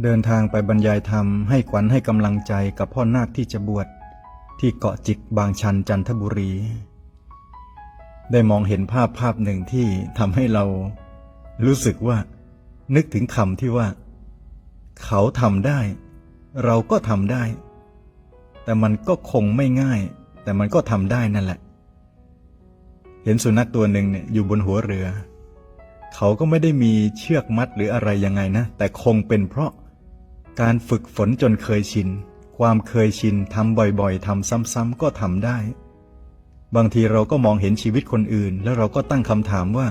เดินทางไปบรรยายธรรมให้ขวัญให้กำลังใจกับพ่อนาคที่จะบวชที่เกาะจิกบางชันจันทบุรี ได้มองเห็นภาพภาพหนึ่งที่ทำให้เรา รู้สึกว่า นึกถึงคำที่ว่า เขาทำได้ เราก็ทำได้ แต่มันก็คงไม่ง่าย แต่มันก็ทำได้นั่นแหละ เห็นสุนัขตัวหนึ่งเนี่ยอยู่บนหัวเรือเขาก็ไม่ได้มีเชือกมัดหรืออะไรยังไงนะ แต่คงเป็นเพราะ การฝึกฝนจนเคยชิน ความเคยชินทำบ่อยๆทำซ้ำๆก็ทำได้ บางทีเราก็มองเห็นชีวิตคนอื่น แล้วเราก็ตั้งคำถามว่า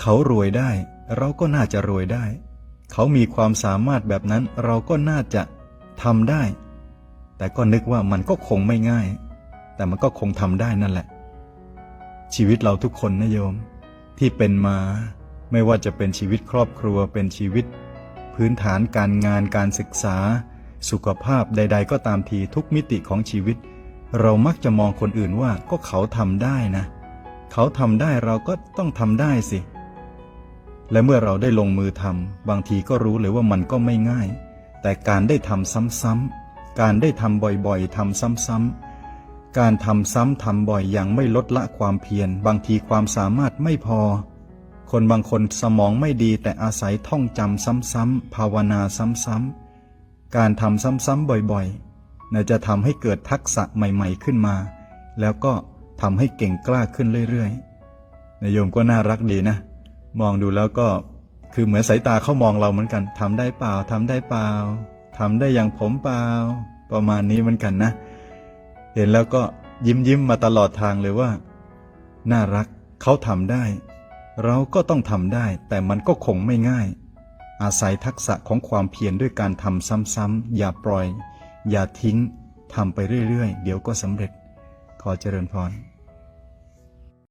เขารวยได้ เราก็น่าจะรวยได้ เขามีความสามารถแบบนั้นเราก็น่าจะทำได้ แต่ก็นึกว่ามันก็คงไม่ง่าย แต่มันก็คงทำได้นั่นแหละ ชีวิตเราทุกคนนะโยม ที่เป็นมา ไม่ว่าจะเป็นชีวิตครอบครัวเป็นชีวิต พื้นฐานการงานการศึกษา สุขภาพใด ๆ ก็ตามทีทุกมิติของชีวิต เรามักจะมองคนอื่นว่าก็เขาทำได้นะ เขาทำได้เราก็ต้องทำได้สิ และเมื่อเราได้ลงมือทำบางทีก็รู้เลยว่ามันก็ไม่ง่าย แต่การได้ทำซ้ำๆการได้ทำบ่อยๆทำซ้ำๆการทำซ้ำทำบ่อยอย่างไม่ลดละความเพียร บางทีความสามารถไม่พอ คนบางคนสมองไม่ดีแต่อาศัยท่องจำซ้ำๆภาวนาซ้ำๆการทำซ้ำๆบ่อยๆน่าจะทำให้เกิดทักษะใหม่ๆขึ้นมา แล้วก็ทำให้เก่งกล้าขึ้นเรื่อยๆนายโยมก็น่ารักดีนะ มองดูแล้วก็คือเหมือนสายตาเขามองเราเหมือนกันทำได้เปล่าทำได้เปล่าทำได้อย่างผมเปล่า ประมาณนี้เหมือนกันนะ เห็นแล้วก็ยิ้มยิ้มมาตลอดทางเลยว่า น่ารักเขาทำได้ เราก็ต้องทำได้แต่มันก็คงไม่ง่าย อาศัยทักษะของความเพียรด้วยการทำซ้ำๆอย่าปล่อย อย่าทิ้งทำไปเรื่อยๆ เดี๋ยวก็สำเร็จ ขอเจริญพร